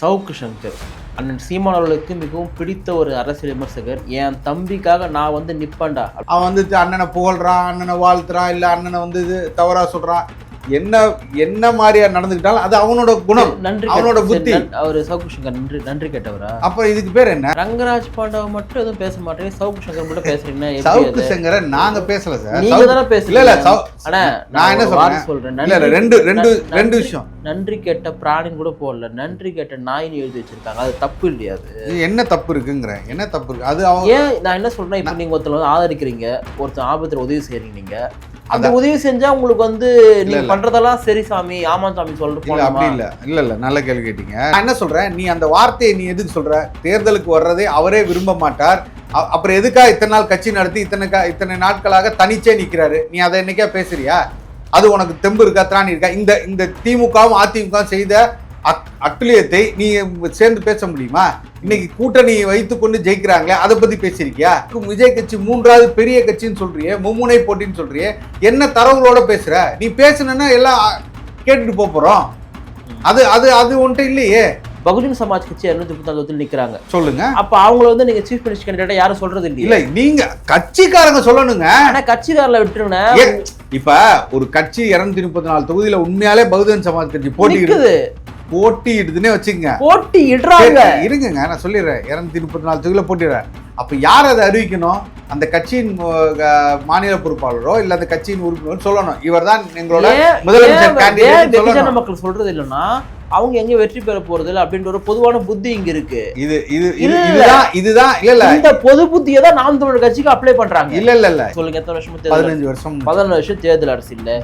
சவுக்கு சங்கர். அண்ணன் சீமான் அவர்களுக்கு மிகவும் பிடித்த ஒரு அரசியல் விமர்சகர். என் தம்பிக்காக நான் வந்து நிப்பேன்டா. அவன் வந்து அண்ணனை புகழ்றான் அண்ணனை வாழ்த்துறான் இல்லை அண்ணனை வந்து இது தவறா சொல்றான். என்ன என்ன மாதிரியா நடந்துக்கிட்டாலும் அது அவனோட குணம் நன்றி அவனோட புத்தி. அவரு சவுக்கு சங்கர் நன்றி நன்றி கேட்டவரா? அப்ப இதுக்கு பேர் என்ன? ரங்கராஜ் பாண்டவ மட்டும் எதுவும் பேச மாட்டேங்க சவுக்கு சங்கர் மட்டும் பேசுறீங்கன்னா எப்படி சவுக்கு? சங்கரை நாங்க பேசல சார். நீங்க தானே பேசுறீங்க. இல்ல நான் என்ன சொல்றேன்? சொல்றேன். இல்ல ரெண்டு ரெண்டு ரெண்டு விஷயம். நன்றி கேட்ட பிராணின்னு கூட போடல. நன்றி கேட்ட நாயின்னு எழுதி வச்சிருக்காங்க. அது தப்பு இல்லையா அது? என்ன தப்பு இருக்குங்கிற? என்ன தப்பு இருக்கு? அது அவன் ஏன் நான் என்ன சொல்றேன்? இப்போ நீங்க ஒருத்தர் ஆதரிக்கிறீங்க. ஒருத்தர் ஆபத்துல உதவி செய்றீங்க நீங்க. அந்த. உதவி செஞ்சா உங்களுக்கு வந்து நீங்க. பண்றதெல்லாம் சரி சாமி ஆமா சாமி சொல்லிட்டு இல்ல அப்படி இல்ல. இல்ல இல்ல நல்ல கேள்வி கேட்டீங்க. நான் என்ன சொல்றேன்? நீ அந்த வார்த்தையை நீ எதுக்கு சொல்ற? தேர்தலுக்கு வர்றதே அவரே விரும்ப மாட்டார். அப்புறம் எதுக்கா இத்தனை நாள் கட்சி நடத்தி இத்தனை இத்தனை நாட்களாக தனிச்சே நிக்கிறாரு? நீ அதை என்னைக்கா பேசுறியா? அது உனக்கு தெம்பு இருக்கா திராணி இருக்கா? இந்த இந்த திமுகவும் அதிமுகவும் செய்த அக்- அட்டுழியத்தை நீ சேர்ந்து பேச முடியுமா? இன்னைக்கு கூட்டணி வைத்துக்கொண்டு ஜெயிக்கிறாங்களே அதை பத்தி பேசியிருக்கியா? விஜய் கட்சி மூன்றாவது பெரிய கட்சின்னு சொல்றியே மும்முனை போட்டின்னு சொல்றியே என்ன தரவுகளோட பேசுற? நீ பேசுனா எல்லாம் கேட்டுட்டு போறோம். அது அது அது ஒன்ட்டு இல்லையே. பகுஜன் சமாஜ் கட்சி இருநூத்தி முப்பத்தாறு தொகுதியில் நிக்கிறாங்க. சொல்லுங்க. அப்ப அவங்கள வந்து நீங்க சீஃப் மினிஸ்டர் கேண்டிடேட்டா யாரும் சொல்றது இல்ல நீங்க கட்சிக்காரங்க சொல்லணுங்க. ஆனா கட்சிக்காரில் விட்டுருங்க இப்ப ஒரு கட்சி இருநூத்தி முப்பத்தி நாலு தொகுதியில உண்மையாலே பகுஜன் சமாஜ் கட்சி போட்டி நிக்குது போட்டியிடுதுன்னே வச்சுங்க போட்டி இடுறாங்க இருங்க நான் சொல்லிடுறேன். இருநூத்தி முப்பத்தி நாலு தொகுதியில போட்டிடுறேன் அப்ப யார் அதை அறிவிக்கணும்? அந்த கட்சியின் மாநில பொறுப்பாளரோ இல்ல அந்த கட்சியின் உறுப்பினரோ சொல்லணும். இவர்தான் எங்களோட ஏன் முதலமைச்சர் மக்கள் சொல்றது இல்லைன்னா அவங்க எங்க வெற்றி பெற போறது இல்லை அப்படின்ற ஒரு பொதுவான புத்தி இங்க இருக்கு. இது இது. இதுதான் இதுதான் இல்ல இல்ல. இந்த பொது புத்தியை தான் நாம் தமிழர் கட்சிக்கு அப்ளை பண்றாங்க. இல்ல இல்ல இல்ல. சொல்லுங்க எத்தனை வருஷமா தேர்தல் பதினஞ்சு வருஷம். பதினொன்று வருஷம் தேர்தல் அரசியல்ல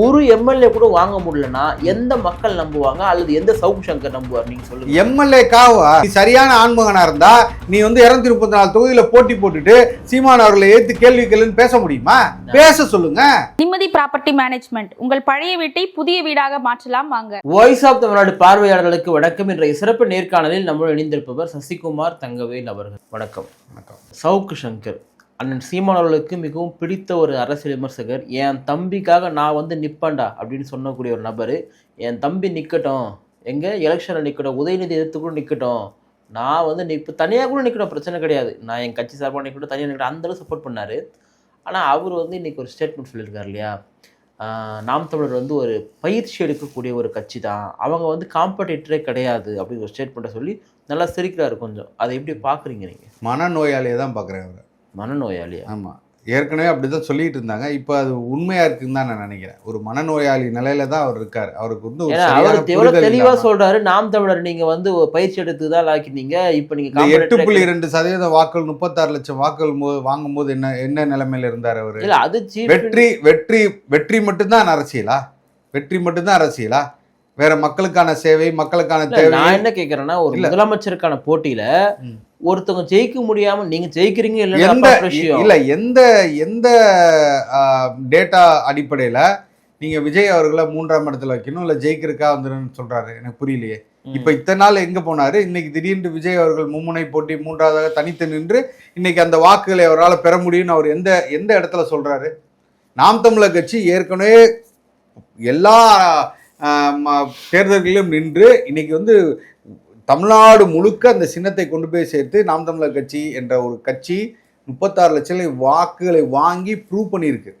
ஒரு எம்எல்ஏ கூட வாங்க முடியலன்னா எந்த மக்கள் நம்புவாங்க? அல்லது எந்த சவுக்கு சங்கர் நம்புவார்? நீங்க சொல்லுங்க. எம்எல்ஏக்காவா நீ சரியான ஆண்மகனா இருந்தா நீ வந்து இருநூத்தி முப்பத்தி நாலு தொகுதியில போட்டி போட்டுட்டு சீமான் அவர்களை ஏத்து கேள்வி கேளுன்னு பேச முடியுமா? பேச சொல்லுங்க. நிம்மதி ப்ராப்பர்ட்டி மேனேஜ்மெண்ட். உங்கள் பழைய வீட்டை புதிய வீடாக மாற்றலாம் வாங்க. வாய்ஸ் ஆஃப் தமிழ்நாடு பார்வையாளர்களுக்கு வணக்கம் இன்றைய சிறப்பு நேர்காணலில் நம்முடன் இணைந்திருப்பவர் சசிகுமார் தங்கவேல் அவர்கள். வணக்கம். வணக்கம். சவுக்கு சங்கர் அண்ணன் சீமான் அவர்களுக்கு மிகவும் பிடித்த ஒரு அரசியல் விமர்சகர். என் தம்பிக்காக நான் வந்து நிப்பேன்டா அப்படின்னு சொல்லக்கூடிய ஒரு நபர். என் தம்பி நிக்கட்டும். எங்க? எலெக்ஷனில் நிக்கட்டும். உதயநிதி எதிர்த்து கூட நிக்கட்டும். நான் வந்து நிப்ப தனியாக கூட நிக்கட்டும். பிரச்சனை கிடையாது. நான் என் கட்சி சார்பாக நிக்கட்டும். தனியாக நிக்கட்டும். அந்த அளவு சப்போர்ட் பண்ணாரு. ஆனால் அவர் வந்து இன்னைக்கு ஒரு ஸ்டேட்மெண்ட் சொல்லியிருக்காரு இல்லையா? நாம் தமிழர் வந்து ஒரு பயிற்சி எடுக்கக்கூடிய ஒரு கட்சி தான் அவங்க வந்து காம்படிட்டரே கிடையாது அப்படின்னு ஒரு ஸ்டேட்மெண்ட்டை சொல்லி நல்லா சிரிக்கிறாரு கொஞ்சம். அதை எப்படி பார்க்குறீங்க நீங்கள் மனநோயாளியை தான் பாக்குறேன் அவரை மனநோயாளியா? ஆமா. ஏற்கனவே அப்படிதான் சொல்லிட்டு இருந்தாங்க. இப்போ அது உண்மையா இருக்குன்னு தான் நான் நினைக்கிறேன். ஒரு மனநோயாளி நிலையில தான் அவர் இருக்காரு. அவருக்கு வந்து அவர் எவ்வளோ தெளிவாக சொல்றாரு நாம் தமிழர் நீங்க வந்து பயிற்சி எடுத்து தான் ஆக்கினீங்க. இப்போ நீங்க இந்த எட்டு புள்ளி ரெண்டு சதவீத வாக்குகள் முப்பத்தாறு லட்சம் வாக்குகள் வாங்கும்போது என்ன என்ன நிலைமையில இருந்தார் அவரு? இல்ல அது வெற்றி வெற்றி வெற்றி மட்டும்தான் அரசியலா? வெற்றி மட்டும்தான் அரசியலா? வேற மக்களுக்கான சேவை மக்களுக்கான தேவை நான் என்ன கேக்குறேன்னா ஒரு. முதலமைச்சருக்கான போட்டியில. ஒருத்தவங்க ஜெயிக்க முடியாம நீங்க ஜெயிக்கிறீங்க எந்த இல்ல எந்த எந்த டேட்டா அடிப்படையில நீங்க விஜய் அவர்களை மூன்றாம் இடத்துல வைக்கணும் இல்ல ஜெயிக்கிறதுக்கா வந்துருன்னு சொல்றாரு? எனக்கு புரியலையே. இப்ப இத்தனை நாள் எங்க போனாரு? இன்னைக்கு திடீர்னு விஜய் அவர்கள் மும்முனை போட்டி மூன்றாவதாக தனித்து நின்று இன்னைக்கு அந்த வாக்குகளை அவரால் பெற முடியும்னு அவர் எந்த எந்த இடத்துல சொல்றாரு? நாம் தமிழர் கட்சி ஏற்கனவே எல்லா தேர்தல்களிலும் நின்று இன்னைக்கு வந்து தமிழ்நாடு முழுக்க அந்த சின்னத்தை கொண்டு போய் சேர்த்து நாம் தமிழர் கட்சி என்ற ஒரு கட்சி முப்பத்தாறு லட்சம் வாக்குகளை வாங்கி ப்ரூவ் பண்ணியிருக்கு.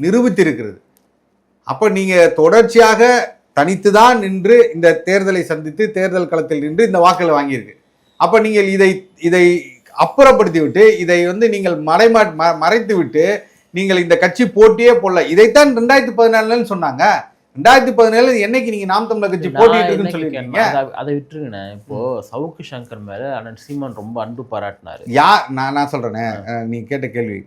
நிரூபித்திருக்கிறது. அப்போ நீங்கள் தொடர்ச்சியாக தனித்து தான் நின்று இந்த தேர்தலை சந்தித்து தேர்தல் களத்தில் நின்று இந்த வாக்குகளை வாங்கியிருக்கு. அப்போ நீங்கள் இதை இதை அப்புறப்படுத்தி விட்டு இதை வந்து நீங்கள் மறைமா ம- மறைத்து விட்டு நீங்கள் இந்த கட்சி போட்டியே போடல. இதைத்தான் ரெண்டாயிரத்தி பதினாலுன்னு சொன்னாங்க. ரெண்டாயிரத்தி பதினேழு என்னைக்கு நீங்க நாம் தமிழர் கட்சி போட்டிட்டு இருக்குன்னு கேக்குறேன்னா, சொல்லியிருக்கீங்க. அதை- விட்டுருங்கண்ணே. இப்போ சவுக்கு சங்கர் மேல அண்ணன் சீமான் ரொம்ப அன்பு பாராட்டினாரு. யார் நான் நான் சொல்றேனே நீ கேட்ட கேள்வி.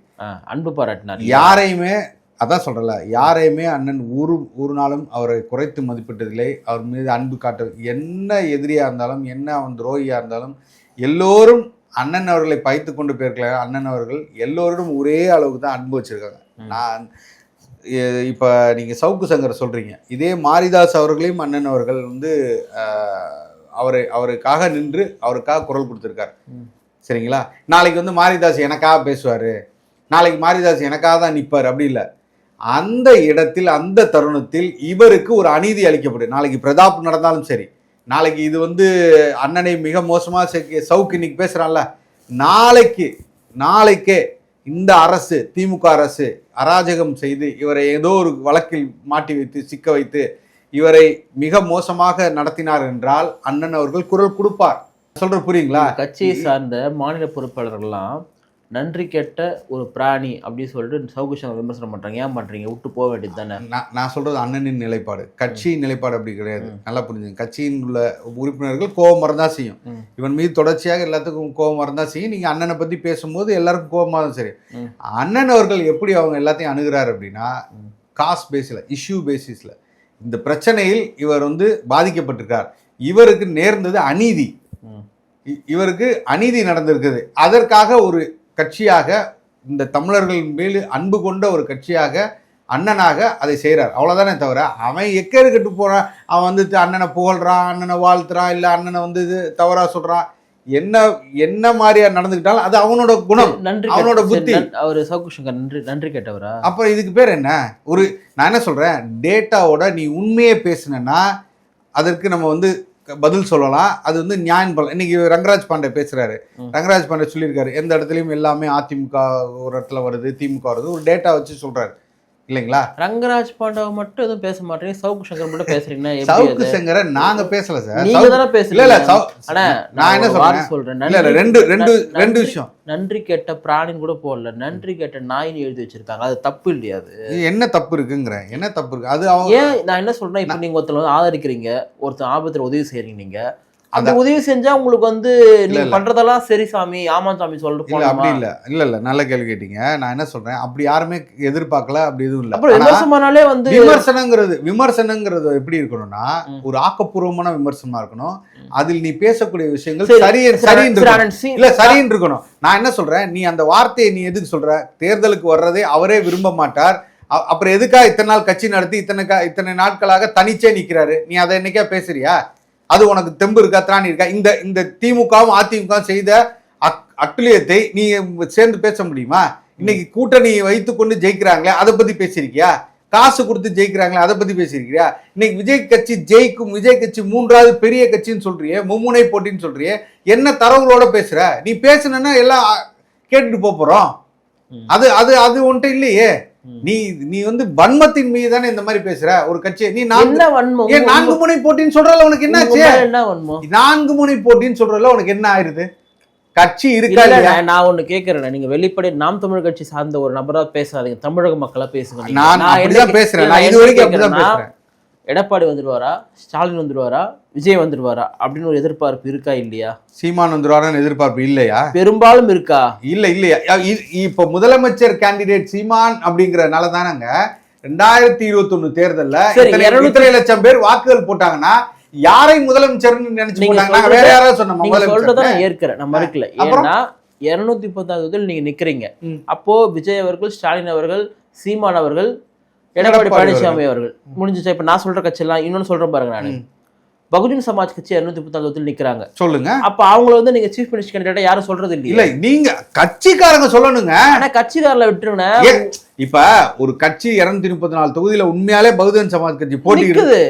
அன்பு பாராட்டினாரு. யாரையுமே அதான் சொல்றல யாரையுமே அண்ணன் ஒரு ஒரு நாளும் அவரை குறைத்து மதிப்பிட்டதில்லை. அவர் மீது அன்பு காட்ட என்ன எதிரியா இருந்தாலும் என்ன அவன் துரோகியா இருந்தாலும் எல்லோரும் அண்ணன் அவர்களை பைத்து கொண்டு போயிருக்கலாம் அண்ணன் அவர்கள் எல்லோரும் ஒரே அளவுக்கு தான் அன்பு வச்சிருக்காங்க. நான் இப்ப நீங்க சவுக்கு சங்கர் சொல்றீங்க. இதே மாரிதாஸ் அவர்களையும் அண்ணன் அவர்கள் வந்து அவரை அவருக்காக நின்று அவருக்காக குரல் கொடுத்திருக்காரு. சரிங்களா? நாளைக்கு வந்து மாரிதாஸ் எனக்காக பேசுவாரு. நாளைக்கு மாரிதாஸ் எனக்காக தான் நிற்பார் அப்படி இல்லை. அந்த இடத்தில் அந்த தருணத்தில் இவருக்கு ஒரு அநீதி அளிக்கப்படும். நாளைக்கு பிரதாப் நடந்தாலும் சரி. நாளைக்கு இது வந்து அண்ணனை மிக மோசமா செ- சவுக்கு இன்னைக்கு பேசுறான்ல. நாளைக்கு நாளைக்கே இந்த அரசு திமுக அரசு அராஜகம் செய்து இவரை ஏதோ ஒரு வழக்கில் மாட்டி வைத்து சிக்க வைத்து இவரை மிக மோசமாக நடத்தினார் என்றால் அண்ணன் அவர்கள் குரல் கொடுப்பார். சொல்ற புரியுங்களா? கட்சியை சார்ந்த மாநில பொறுப்பாளர்கள்லாம் நன்றி கெட்ட ஒரு பிராணி அப்படின்னு சொல்லிட்டு சங்கர் விமர்சனம் பண்றாங்க. ஏன் பண்றீங்க? விட்டு போக வேண்டியது தானே? நான் நான் சொல்றது அண்ணனின் நிலைப்பாடு. கட்சியின் நிலைப்பாடு அப்படி கிடையாது. நல்லா புரிஞ்சுங்க. கட்சியின் உள்ள உறுப்பினர்கள் கோபம் வரதான் செய்யும். இவன் மீது தொடர்ச்சியாக எல்லாத்துக்கும் கோபம் வரதான் செய்யும். நீங்க அண்ணனை பத்தி பேசும்போது எல்லாருக்கும் கோபமா தான் சரி. அண்ணன் அவர்கள் எப்படி அவங்க எல்லாத்தையும் அணுகிறார் அப்படின்னா. காஸ்ட் பேஸில் இஷ்யூ பேசிஸ்ல இந்த பிரச்சனையில் இவர் வந்து பாதிக்கப்பட்டிருக்கார். இவருக்கு நேர்ந்தது அநீதி. இவருக்கு அநீதி நடந்திருக்குது. அதற்காக ஒரு கட்சியாக இந்த தமிழர்கள் மேல் அன்பு கொண்ட ஒரு கட்சியாக அண்ணனாக அதை செய்கிறார் அவ்வளோதானே தவிர அவன் எக்கேறு கெட்டு போகிறான் அவன் வந்து த- அண்ணனை புகழ்றான் அண்ணனை வாழ்த்துறான் இல்லை அண்ணனை வந்து இது தவறாக சொல்கிறான் என்ன என்ன மாதிரியா நடந்துக்கிட்டாலும் அது அவனோட குணம் நன்றி அவனோட புத்தி. அவரு சவுக்கு சங்கர் நன்றி நன்றி கேட்டவரா? அப்போ இதுக்கு பேர் என்ன? ஒரு நான் என்ன சொல்கிறேன் டேட்டாவோட நீ உண்மையே பேசுனேன்னா அதற்கு நம்ம வந்து பதில் சொல்லலாம். அது வந்து நியாயம் பண்ணலாம் இன்னைக்கு ரங்கராஜ் பாண்டே பேசுறாரு. ரங்கராஜ் பாண்டே சொல்லியிருக்காரு. எந்த இடத்துலையும் எல்லாமே அதிமுக ஒரு இடத்துல வருது திமுக வருது. ஒரு டேட்டா வச்சு சொல்றாரு. இல்லைங்களா? ரங்கராஜ் பாண்டவ மட்டும் எதுவும் பேச மாட்டீங்க. சவுக்கு சங்கர் மட்டும் பேசுறீங்கன்னா சவுக்கு? செங்கரை நாங்க பேசல சார். நீங்க தானே பேசுறீங்க? இல்ல அண்ணா, நான் என்ன சொல்றேன்? சொல்றேன். இல்ல ரெண்டு ரெண்டு ரெண்டு விஷயம். நன்றி கெட்ட பிராணின்னு கூட போடல. நன்றி கெட்ட நாயின்னு எழுதி வச்சிருக்காங்க. அது தப்பு இல்லையா அது? என்ன தப்பு இருக்குங்கிற? என்ன தப்பு இருக்கு? அது அவங்க ஏன் நான் என்ன சொல்றேன்? இப்போ நீங்க ஒருத்தர் வந்து ஆதரிக்கிறீங்க. ஒருத்தர் ஆபத்துல உதவி செய்றீங்க நீங்க. அந்த. உதவி செஞ்சா உங்களுக்கு வந்து நீங்க. பண்றதெல்லாம் சரி சாமி ஆமா சாமி சொல்லிட்டு இல்ல அப்படி இல்ல. இல்ல இல்ல. நல்ல கேள்வி கேட்டீங்க. நான் என்ன சொல்றேன்? அப்படி யாருமே எதிர்பார்க்கல அப்படி எதுவும் இல்ல. அப்புறம் விமர்சனமானாலே வந்து விமர்சனங்கிறது விமர்சனங்கிறது எப்படி இருக்கணும்னா. ஒரு ஆக்கப்பூர்வமான விமர்சனமா இருக்கணும். அதில் நீ பேசக்கூடிய விஷயங்கள் சரி, சரி சரி, சரின்னு இல்ல சரின்னு இருக்கணும் நான் என்ன சொல்றேன்? நீ அந்த வார்த்தையை நீ எதுக்கு சொல்ற? தேர்தலுக்கு வர்றதே அவரே விரும்ப மாட்டார். அப்புறம் எதுக்கா இத்தனை நாள் கட்சி நடத்தி இத்தனை இத்தனை நாட்களாக தனிச்சே நிக்கிறாரு? நீ அதை என்னைக்கா பேசுறியா? அது உனக்கு தெம்பு இருக்கா திராணி இருக்கா? இந்த இந்த திமுகவும் அதிமுகவும் செய்த அக்- அட்டுழியத்தை நீ சேர்ந்து பேச முடியுமா? இன்னைக்கு கூட்டணி வைத்துக்கொண்டு ஜெயிக்கிறாங்களே அதை பத்தி பேசியிருக்கியா? காசு கொடுத்து ஜெயிக்கிறாங்களே அதை பத்தி பேசியிருக்கியா? இன்னைக்கு விஜய் கட்சி ஜெயிக்கும் விஜய் கட்சி மூன்றாவது பெரிய கட்சின்னு சொல்றியே மும்முனை போட்டின்னு சொல்றியே என்ன தரவுகளோட பேசுற? நீ பேசுனா எல்லாம் கேட்டுட்டு போறோம். அது அது அது ஒன்ட்டு இல்லையே. நீ நீ வந்து வன்மத்தின் மீது தானே இந்த மாதிரி பேசுற? ஒரு கட்சியை நீ நான்கு என்ன நான்கு முனை போட்டின்னு சொல்றல உனக்கு உங்க என்னாச்சு என்ன வன்மம்? நான்கு முனை போட்டின்னு சொல்றல உனக்கு என்ன ஆயிருது? கட்சி இருக்கா நான் ஒண்ணு கேக்குறேன் நீங்க வெளிப்படை நாம் தமிழ் கட்சி சார்ந்த ஒரு நபரா பேசாதீங்க. தமிழக மக்களா பேசுங்க. நான் என்ன பேசுறேன். நான் என்ன இது வரைக்கும் எடப்பாடி வந்துருவாரா? ஸ்டாலின் வந்துருவாரா? விஜய் வந்துருவாரா? அப்படின்னு ஒரு எதிர்பார்ப்பு இருக்கா இல்லையா? சீமான் வந்துருவாரன்னு எதிர்பார்ப்பு இல்லையா? பெரும்பாலும் இருக்கா? இல்ல இல்லையா இப்ப முதலமைச்சர் கேண்டிடேட் சீமான் அப்படிங்கறனால தானங்க ரெண்டாயிரத்தி இருபத்தி ஒண்ணு தேர்தல்ல இத்தனை லட்சம் பேர் வாக்குகள் போட்டாங்கன்னா யாரை முதலமைச்சர்னு நினைச்சு போட்டாங்க வேற யாராவது சொன்னோமா நீங்க சொல்றத முதலமைச்சர் நான் ஏற்கிறேன் நான் மறுக்கல. அப்புறம்? ஏன்னா இருநூத்தி பத்தாவது நீங்க நிக்கிறீங்க. அப்போ விஜய் அவர்கள் ஸ்டாலின் அவர்கள் சீமான் அவர்கள் எடப்பாடி பழனிசாமி அவர்கள். முடிஞ்சுச்சா? இப்ப நான் சொல்ற கட்சி எல்லாம் இன்னொன்னு சொல்றேன் பாருங்க நானு. பகுஜன் சமாஜ் கட்சி இருநூத்தி பத்தாவது நிக்கிறாங்க. சொல்லுங்க. அப்ப அவங்கள வந்து நீங்க சீஃப் மினிஸ்டர் கேண்டிடேட்டா யாரும் சொல்றது இல்ல நீங்க கட்சிக்காரங்க சொல்லணுங்க. ஆனா கட்சிக்காரல விட்டுருங்க இப்ப ஒரு கட்சி இருநூத்தி முப்பத்தி நாலு தொகுதியில உண்மையாலே பகுஜன் சமாஜ் கட்சி போட்டியிடு நிக்குது.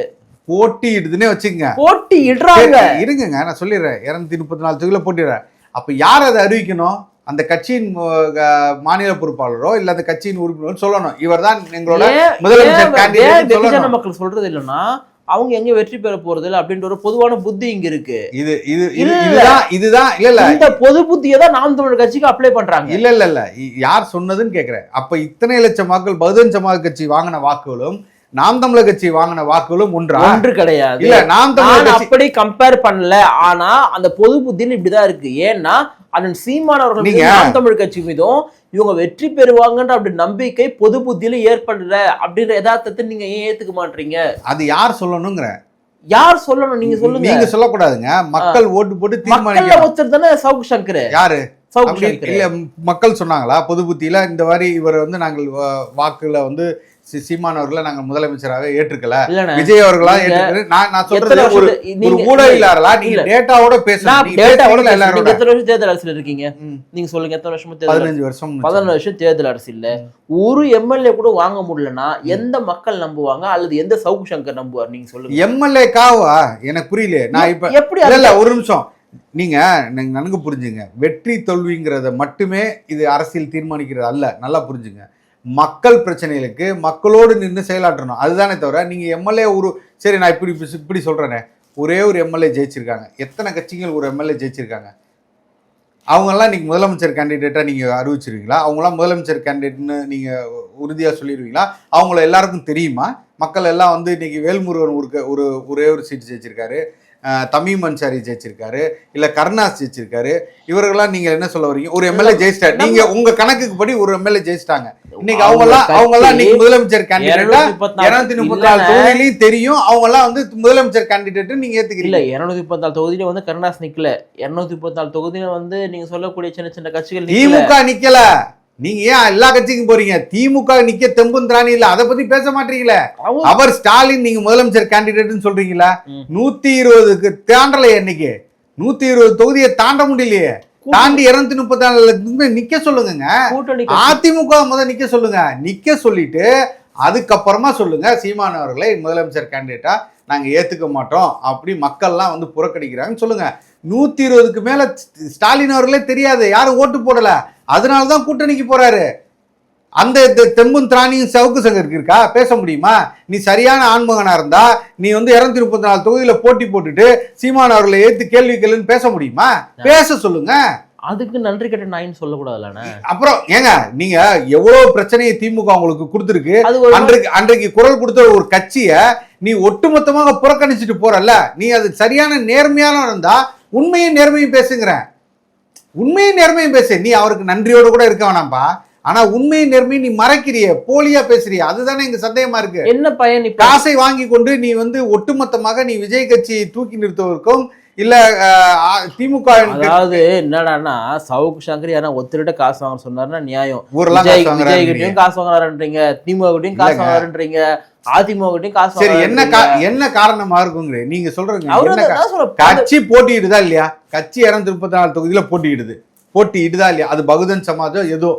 போட்டியிடுதுன்னே வச்சுங்க போட்டி இடுறாங்க இருங்கங்க நான் சொல்லிடுறேன். இருநூத்தி முப்பத்தி நாலு தொகுதியில போட்டிடுறேன் அப்ப யார் அதை அறிவிக்கணும்? அந்த கட்சியின் மாநில பொறுப்பாளரோ இல்ல அந்த கட்சியின் உறுப்பினரோ சொல்லணும். இவர்தான் எங்களோட ஏன் முதலமைச்சர். மக்கள் சொல்றது இல்லைன்னா அவங்க எங்க வெற்றி பெற போறது இல்ல அப்படின்ற ஒரு பொதுவான புத்தி இங்க இருக்கு. இது இது. இதுதான் இதுதான் இல்ல இல்ல. இந்த பொது புத்தியை தான் நாம் தமிழர் கட்சிக்கு அப்ளை பண்றாங்க. இல்ல இல்ல இல்ல. யார் சொன்னதுன்னு கேக்குறேன். அப்ப இத்தனை லட்சம் வாக்குகள் பகுஜன் சமாஜ் கட்சி வாங்கின வாக்குகளும் நாம் தமிழர் கட்சி வாங்கின வாக்குகளும் ஒன்றா ஒன்று கிடையாது. இல்ல நாம் தமிழர் அப்படி கம்பேர் பண்ணல. ஆனா அந்த பொது புத்தின்னு இப்படிதான் இருக்கு. ஏன்னா அதன் சீமானவர்கள் நாம் தமிழ் கட்சி மீதும் இவங்க வெற்றி பெறுவாங்கன்ற அப்படி நம்பிக்கை பொது புத்தியில ஏற்படல அப்படின்ற யதார்த்தத்தை நீங்க ஏன் ஏத்துக்க மாட்டீங்க? அது யார் சொல்லணுங்கிற? யார் சொல்லணும்? நீங்க சொல்லுங்க. நீங்க சொல்லக்கூடாதுங்க. மக்கள் ஓட்டு போட்டு தீர்மானிக்கணும். ஒருத்தர் தானே சவுக் சங்கர். யாரு? இல்ல மக்கள் சொன்னாங்களா? பொது புத்தியில இந்த மாதிரி இவர் வந்து நாங்கள் வாக்குல வந்து சீமான் அவர்களை நாங்க முதலமைச்சராக ஏற்றுக்கல. விஜய் அவர்களா ஏற்றுக்கல. நான் சொல்றது ஒரு ஒரு ஊடகவியலாளரா? நீங்க. டேட்டாவோட பேசணும் டேட்டாவோட நீங்க எத்தனை வருஷம் தேர்தல் அரசியல் இருக்கீங்க. நீங்க சொல்லுங்க எத்தனை வருஷமா தேர்தல் பதினஞ்சு வருஷம் பதினொன்று வருஷம் தேர்தல் அரசியல் ஒரு எம்எல்ஏ கூட வாங்க முடியலன்னா எந்த மக்கள் நம்புவாங்க? அல்லது எந்த சவுக்கு சங்கர் நம்புவார்? நீங்க சொல்லுங்க. எம்எல்ஏ காவா எனக்கு புரியல நான் இப்ப எப்படி இல்ல ஒரு நிமிஷம். நீங்க நன்கு புரிஞ்சுங்க. வெற்றி தோல்விங்கிறத மட்டுமே இது அரசியல் தீர்மானிக்கிறது அல்ல. நல்லா புரிஞ்சுங்க. மக்கள் பிரச்சனைகளுக்கு மக்களோடு நின்று செயலாற்றணும். அதுதானே தவிர நீங்கள் எம்எல்ஏ ஒரு சரி நான் இப்படி இப்படி- சொல்கிறேனே ஒரே ஒரு எம்எல்ஏ ஜெயிச்சிருக்காங்க. எத்தனை கட்சிகள் ஒரு எம்எல்ஏ ஜெயிச்சிருக்காங்க? அவங்கெல்லாம் இன்றைக்கி முதலமைச்சர் கேண்டிடேட்டாக நீங்கள் அறிவிச்சிருவீங்களா? அவங்களாம் முதலமைச்சர் கேண்டிடேட்னு நீங்கள் உறுதியாக சொல்லிடுவீங்களா அவங்கள எல்லாருக்கும் தெரியுமா? மக்கள் எல்லாம் வந்து இன்றைக்கி வேல்முருகன் ஒரு க- ஒரு ஒரே ஒரு சீட்டு ஜெயிச்சிருக்காரு. தமிம் அன்சாரி ஜெயிச்சிருக்காரு இல்ல கருணாஸ் ஜெயிச்சிருக்காரு. இவர்கள்லாம் நீங்க என்ன சொல்ல வரீங்க? ஒரு எம்எல்ஏ ஜெயிச்சிட்டாரு. நீங்க உங்க கணக்குக்கு படி ஒரு எம்எல்ஏ ஜெயிச்சிட்டாங்க. இன்னைக்கு அவங்க எல்லாம் அவங்க எல்லாம் இன்னைக்கு முதலமைச்சர் கேண்டிடேட்டா இருநூத்தி முப்பத்தி நாலு தொகுதியிலையும் தெரியும். அவங்க எல்லாம் வந்து முதலமைச்சர் கேண்டிடேட் நீங்க இல்ல ஏத்துக்கிறீங்க இருநூத்தி முப்பத்தி நாலு தொகுதியில வந்து கருணாஸ் நிக்கல. இருநூத்தி முப்பத்தி நாலு தொகுதியில வந்து நீங்க சொல்லக்கூடிய சின்ன சின்ன கட்சிகள். திமுக நிக்கல. நீங்க ஏன் எல்லா கட்சிக்கும் போறீங்க? திமுக நிக்க தெம்பும் திராணி இல்ல. அதை பத்தி பேச மாட்டீங்களே? அவர் ஸ்டாலின் நீங்க முதலமைச்சர் கேண்டிடேட்னு சொல்றீங்களா. நூத்தி இருபதுக்கு தாண்டலையே இன்னைக்கு நூத்தி இருபது தொகுதியை தாண்ட முடியலையே. தாண்டி இருநூத்தி முப்பத்தி நாலுல நிக்க சொல்லுங்க அதிமுக முத நிக்க சொல்லுங்க. நிக்க சொல்லிட்டு அதுக்கப்புறமா சொல்லுங்க. சீமான் அவர்களை முதலமைச்சர் கேண்டிடேட்டா நாங்க ஏத்துக்க மாட்டோம். அப்படி மக்கள்லாம் வந்து புறக்கணிக்கிறாங்கன்னு சொல்லுங்க. நூத்தி இருபதுக்கு மேல ஸ்டாலின் அவர்களே தெரியாது யாரும் ஓட்டு போடல. அதனாலதான் கூட்டணிக்கு போறாரு. அந்த தெம்பும் திராணியும் சவுக்கு சங்கருக்கு இருக்கா? பேச முடியுமா? நீ சரியான ஆண்மகனா இருந்தா நீ வந்து இருநூத்தி முப்பத்தி நாலு தொகுதியில போட்டி போட்டுட்டு சீமான் அவர்களை ஏத்து கேள்வி கேளுன்னு பேச முடியுமா? பேச சொல்லுங்க. அதுக்கு நன்றி கட்ட நாயின்னு சொல்லக்கூடாதுல்லண்ணே அப்புறம் ஏங்க நீங்க எவ்வளவு பிரச்சனையை திமுக உங்களுக்கு கொடுத்துருக்கு? அன்றைக்கு அன்றைக்கு குரல் கொடுத்த ஒரு கட்சிய நீ ஒட்டுமொத்தமாக புறக்கணிச்சிட்டு போறல்ல. நீ அது சரியான நேர்மையான இருந்தா உண்மையும் நேர்மையும் பேசுங்கிறேன். உண்மையும் நேர்மையும் பேசு. நீ அவருக்கு நன்றியோட கூட இருக்க வேணாம்ப்பா ஆனா உண்மையும் நேர்மையும் நீி மறைக்கிறிய. போலியா பேசுறிய. அதுதானே எங்க சந்தேகமா இருக்கு. என்ன பயன் காசை வாங்கி கொண்டு நீ வந்து ஒட்டுமொத்தமாக நீ விஜய் கட்சியை தூக்கி நிறுத்துவதற்கும் இல்ல திமுக அதாவது என்னடான்னா சவுக்கு சங்கர் யாரா ஒருத்தர்கிட்ட காசு வாங்க சொன்னாருன்னா நியாயம். விஜய் காசு வாங்குறாரு விஜய் கிட்டயும் காசு வாங்குறாருன்றீங்க திமுக கிட்டயும் காசு. வாங்குறாருன்றீங்க அதிமுக கிட்டயும் காசு சரி என்ன. என்ன காரணமா இருக்குங்கிற நீங்க சொல்றீங்க. கட்சி போட்டியிடுதா இல்லையா? கட்சி இருநூத்தி முப்பத்தி நாலு தொகுதியில போட்டியிடுது. போட்டியிடுதா இல்லையா? அது பகுஜன் சமாஜம் ஏதோ.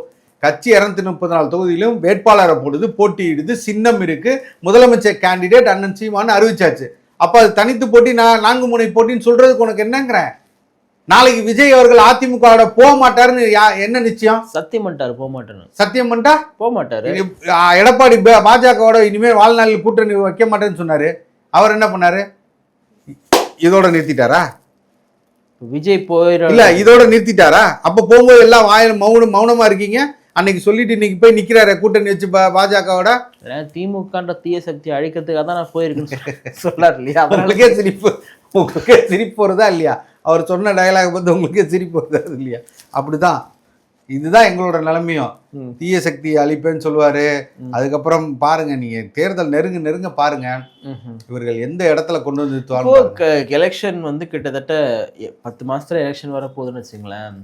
கட்சி இருநூத்தி முப்பத்தி நாலு தொகுதியிலும் வேட்பாளரை போடுது போட்டியிடுது சின்னம் இருக்கு. முதலமைச்சர் கேண்டிடேட் அண்ணன் சீமான்னு அறிவிச்சாச்சு. அப்ப அது தனித்து போட்டி நான் நான்கு முனை போட்டின்னு சொல்றதுக்கு உனக்கு என்னங்கிறேன் நாளைக்கு விஜய் அவர்கள் அதிமுகவோட போக மாட்டாருன்னு என்ன நிச்சயம்? சத்தியம் பண்ணிட்டாரு போக மாட்டேன்னு. சத்தியம் பண்ணிட்டா? போக மாட்டாரு. எடப்பாடி பாஜகவோட இனிமேல் வாழ்நாளில் கூட்டணி வைக்க மாட்டேன்னு சொன்னாரு. அவர் என்ன பண்ணாரு? இதோட நிறுத்திட்டாரா? விஜய் போயிட இல்ல இதோட நிறுத்திட்டாரா? அப்ப போகும்போது எல்லாம் வாயில மௌனம் மௌனமா இருக்கீங்க. அன்னைக்கு சொல்லிட்டு இன்னைக்கு போய் நிக்கிறாரு கூட்டணி வச்சு பாஜகவோட. திமுகன்ற தீய சக்தி அழிக்கிறதுக்காக தான் நான் போயிருக்கேன்னு சொல்லார் இல்லையா? அதனால உங்களுக்கே சிரிப்பு உங்களுக்கே சிரிப்பு வருதா இல்லையா? அவர் சொன்ன டயலாக் பார்த்து உங்களுக்கே சிரிப்பு வருதா இல்லையா? அப்படிதான். இதுதான் எங்களோட நிலைமையும். தீய சக்தியை அழிப்பேன்னு சொல்லுவாரு. அதுக்கப்புறம் பாருங்க நீங்க தேர்தல் நெருங்க நெருங்க பாருங்க. இவர்கள் எந்த இடத்துல கொண்டு வந்து எலெக்ஷன் வந்து கிட்டத்தட்ட பத்து மாசத்துல எலெக்ஷன் வர போகுதுன்னு வச்சுங்களேன்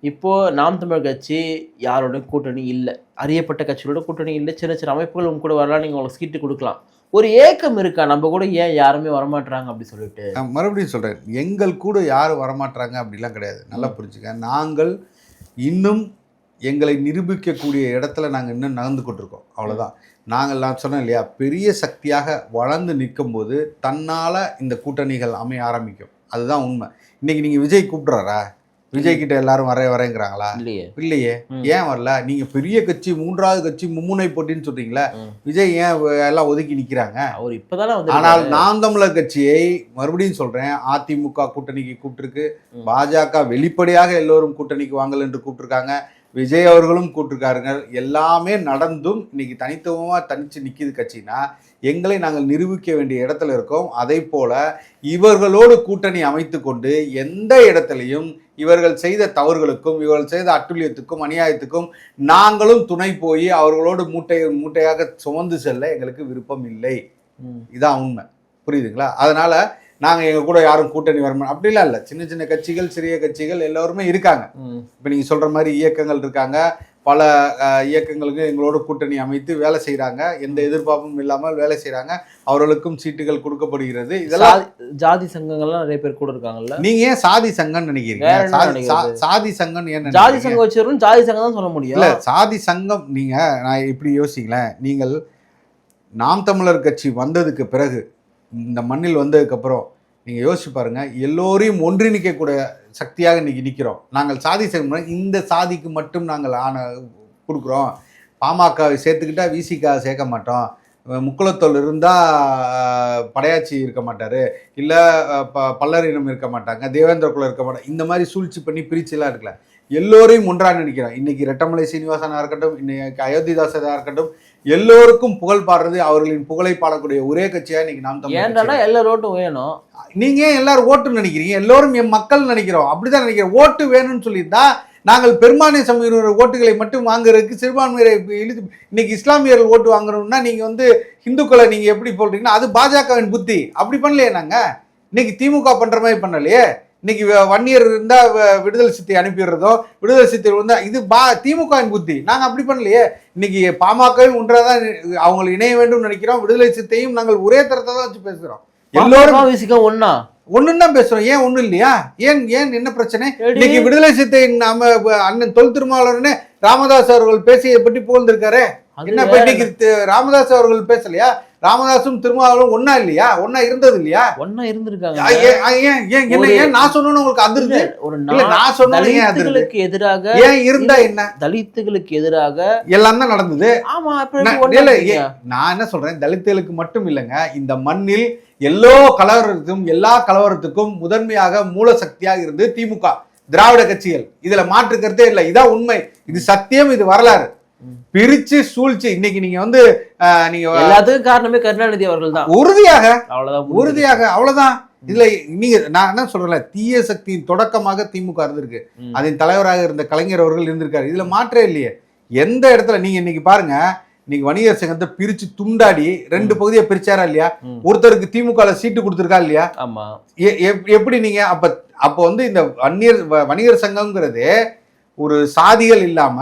இப்போ நாம் தமிழ் கட்சி யாரோட கூட்டணி இல்லை. அறியப்பட்ட கட்சிகளோட கூட்டணி இல்லை. சின்ன சின்ன அமைப்புகள் உங்க கூட வரலாம். நீங்க உங்களுக்கு சீட்டு கொடுக்கலாம். ஒரு ஏக்கம் இருக்கா? நம்ம கூட ஏன் யாருமே வரமாட்றாங்க அப்படி சொல்லிட்டு? நான் மறுபடியும் சொல்றேன். எங்கள் கூட யாரும் வரமாட்டாங்க அப்படிலாம் கிடையாது. நல்லா புரிஞ்சுக்க. நாங்கள் இன்னும் எங்களை நிரூபிக்கக்கூடிய இடத்துல நாங்கள் இன்னும் நகர்ந்து கொண்டிருக்கோம். அவ்வளோதான் நாங்கள் நான் சொன்னேன் இல்லையா? பெரிய சக்தியாக வளர்ந்து நிற்கும்போது தன்னால் இந்த கூட்டணிகள் அமைய ஆரம்பிக்கும். அதுதான் உண்மை. இன்னைக்கு நீங்கள் விஜய் கூப்பிட்றாரா? விஜய் கிட்ட எல்லாரும் வர வரேங்கிறாங்களா இல்லையே. இல்லையே. ஏன் வரல? நீங்க பெரிய கட்சி மூன்றாவது கட்சி மும்முனை போட்டின்னு சொல்றீங்களா. விஜய் ஏன் எல்லாம் ஒதுக்கி நிக்கிறாங்க? அவர் இப்பதானே ஆனால் நாம் தமிழர் கட்சியை மறுபடியும் சொல்றேன் அதிமுக கூட்டணிக்கு கூப்பிட்டுருக்கு. பாஜக வெளிப்படையாக எல்லோரும் கூட்டணிக்கு வாங்கல் என்று கூப்பிட்டுருக்காங்க விஜய் அவர்களும் கூப்பிட்டுருக்காருங்க. எல்லாமே நடந்தும் இன்னைக்கு தனித்துவமா தனிச்சு நிக்குது கட்சினா எங்களை நாங்கள் நிரூபிக்க வேண்டிய இடத்துல இருக்கோம். அதை போல இவர்களோடு கூட்டணி அமைத்து கொண்டு எந்த இடத்துலையும் இவர்கள் செய்த தவறுகளுக்கும் இவர்கள் செய்த அட்டுழியத்துக்கும் அநியாயத்துக்கும் நாங்களும் துணை போய் அவர்களோடு மூட்டை மூட்டையாக சுமந்து செல்ல எங்களுக்கு விருப்பம் இல்லை. இதான் உண்மை. புரியுதுங்களா? அதனால நாங்கள் எங்கள் கூட யாரும் கூட்டணி வரணும் அப்படிலாம் இல்லை. சின்ன சின்ன கட்சிகள் சிறிய கட்சிகள் எல்லோருமே இருக்காங்க. இப்போ நீங்கள் சொல்கிற மாதிரி இயக்கங்கள் இருக்காங்க. பல இயக்கங்களுக்கு எங்களோட கூட்டணி அமைத்து வேலை செய்கிறாங்க எந்த எதிர்பார்ப்பும் இல்லாமல் வேலை செய்கிறாங்க அவர்களுக்கும் சீட்டுகள் கொடுக்கப்படுகிறது. இதெல்லாம் ஜாதி சங்கங்கள்லாம் நிறைய பேர் கூட இருக்காங்கல்ல? நீங்க ஏன் சாதி சங்கம் நினைக்கிறீங்க? என்ன சாதி சங்கம் ஏன் ஜாதி? சங்கம் வச்சிருக்கோம் ஜாதி சங்கம் தான் சொல்ல முடியும். இல்ல சாதி சங்கம் நீங்க நான் இப்படி யோசிக்கலேன் நீங்கள் நாம் தமிழர் கட்சி வந்ததுக்கு பிறகு இந்த மண்ணில் வந்ததுக்கு நீங்கள் யோசிச்சு பாருங்கள் எல்லோரையும் ஒன்றிணைக்கக்கூடிய சக்தியாக இன்றைக்கி நிற்கிறோம் நாங்கள் சாதி சங்கம் இந்த சாதிக்கு மட்டும் நாங்கள் ஆன கொடுக்குறோம். பாமகவை சேர்த்துக்கிட்டா விசிகா சேர்க்க மாட்டோம். முக்குளத்தோல் இருந்தால் படையாச்சி இருக்க மாட்டார். இல்லை ப பல்லரினம் இருக்க மாட்டாங்க தேவேந்திர குலம் இருக்க மாட்டாங்க இந்த மாதிரி சூழ்ச்சி பண்ணி பிரிச்சுலாம் இருக்கல. எல்லோரையும் ஒன்றாக நினைக்கிறோம் இன்னைக்கு ரெட்டமலை சீனிவாசனா இருக்கட்டும் இன்னைக்கு அயோத்திதாசனா இருக்கட்டும் எல்லோருக்கும் புகழ் பாடுறது அவர்களின் புகழை பாடக்கூடிய ஒரே கட்சியா இன்னைக்கு நாம் கட்சி. எல்லா ரோட்டும் வேணும்? நீங்க எல்லாரும் ஓட்டு நினைக்கிறீங்க? எல்லோரும் என் மக்கள் நினைக்கிறோம். அப்படிதான் நினைக்கிறோம். ஓட்டு வேணும்னு சொல்லியிருந்தா நாங்கள் பெரும்பான்மை சமூக ஓட்டுகளை மட்டும் வாங்குறதுக்கு சிறுபான்மையரை இழுத்து இன்னைக்கு இஸ்லாமியர்கள் ஓட்டு வாங்குறோம்னா நீங்க வந்து இந்துக்களை நீங்க எப்படி சொல்றீங்கன்னா அது பாஜகவின் புத்தி. அப்படி பண்ணலையே நாங்க. இன்னைக்கு திமுக பண்ற மாதிரி பண்ணலையே. இன்னைக்கு வ- வன்னியர் இருந்தா வ- விடுதலை சித்தை அனுப்பிடுறதோ விடுதலை சித்தை வந்தா இது பா திமுகவின் புத்தி. நாங்க அப்படி பண்ணலையே. இன்னைக்கு பாமகவும் ஒன்றாதான் அவங்களை இணைய வேண்டும் நினைக்கிறோம். விடுதலை சித்தையும் நாங்கள் ஒரே தரத்தை தான் வச்சு பேசுறோம். எல்லோரும் விசிக்க ஒன்னா ஒண்ணுன்னு தான் பேசுறோம். ஏன் ஒண்ணும் இல்லையா? ஏன் ஏன் என்ன பிரச்சனை? இன்னைக்கு விடுதலை சித்தை நம்ம அண்ணன் தொல் திருமாவளவனே ராமதாஸ் அவர்கள் பேசியதை பற்றி புகழ்ந்திருக்காரு. என்ன இன்னைக்கு ராமதாஸ் அவர்கள் பேசலையா? ராமதாசும் திருமாவளவன் ஒன்னா இல்லையா? ஒன்னா இருந்தது இல்லையா? ஒன்னா இருந்திருக்காங்க. ஏன் நான் சொன்னோன்னு உங்களுக்கு அதிருது? ஒரு நான் தலித்துகளுக்கு எதிராக ஏன் இருந்தா என்ன? தலித்துகளுக்கு எதிராக எல்லாம் தான் நடந்தது. ஆமா நான் என்ன சொல்றேன்? தலித்துகளுக்கு மட்டும் இல்லைங்க. இந்த மண்ணில் எல்லோ கலவரத்துக்கும் எல்லா கலவரத்துக்கும் முதன்மையாக மூல சக்தியாக இருந்து திமுக திராவிட கட்சிகள். இதுல மாற்று கருத்தே இல்லை. இதான் உண்மை. இது சத்தியம் இது வரலாறு. பிரிச்சு சூழ்ச்சி. இன்னைக்கு நீங்க வந்து நீங்க எல்லாத்துக்கும் காரணமே கருணாநிதி அவர்கள் தான். உறுதியாக அவ்வளவுதான். உறுதியாக அவ்வளவுதான். இதுல நீங்க நான் என்ன சொல்றேன் தீய சக்தியின் தொடக்கமாக திமுக இருந்திருக்கு. அதன் தலைவராக இருந்த கலைஞர் அவர்கள் இருந்திருக்காரு. இதுல மாற்றே இல்லையே. எந்த இடத்துல நீங்க இன்னைக்கு பாருங்க இன்னைக்கு வணிகர் சங்கத்தை பிரிச்சு துண்டாடி ரெண்டு பகுதியை பிரிச்சாரா இல்லையா. ஒருத்தருக்கு திமுக சீட்டு கொடுத்துருக்கா இல்லையா? ஆமா. எப்படி நீங்க அப்ப அப்போ வந்து இந்த வன்னியர் வ- வணிகர் சங்கம்ங்கிறது ஒரு சாதிகள் இல்லாம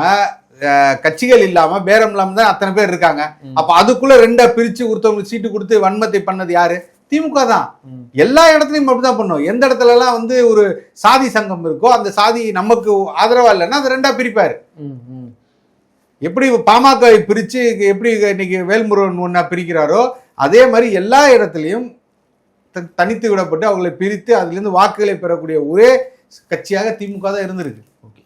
கட்சிகள் இல்லாம பேரம் இல்லாம தான் அத்தனை பேர் இருக்காங்க. அப்ப அதுக்குள்ள ரெண்டா பிரிச்சு ஒருத்தவங்களுக்கு சீட்டு கொடுத்து வன்மத்தை பண்ணது யாரு திமுக தான். எல்லா இடத்துலையும் அப்படிதான் பண்ணும் எந்த இடத்துல எல்லாம் வந்து ஒரு சாதி சங்கம் இருக்கோ அந்த சாதி நமக்கு ஆதரவா இல்லைன்னா அதை ரெண்டா பிரிப்பாரு. எப்படி பாமக பிரிச்சு எப்படி இன்னைக்கு வேல்முருகன் ஒன்னா பிரிக்கிறாரோ அதே மாதிரி எல்லா இடத்துலையும் தனித்து விடப்பட்டு அவங்களை பிரித்து அதிலிருந்து வாக்குகளை பெறக்கூடிய ஒரே கட்சியாக திமுக தான் இருந்திருக்கு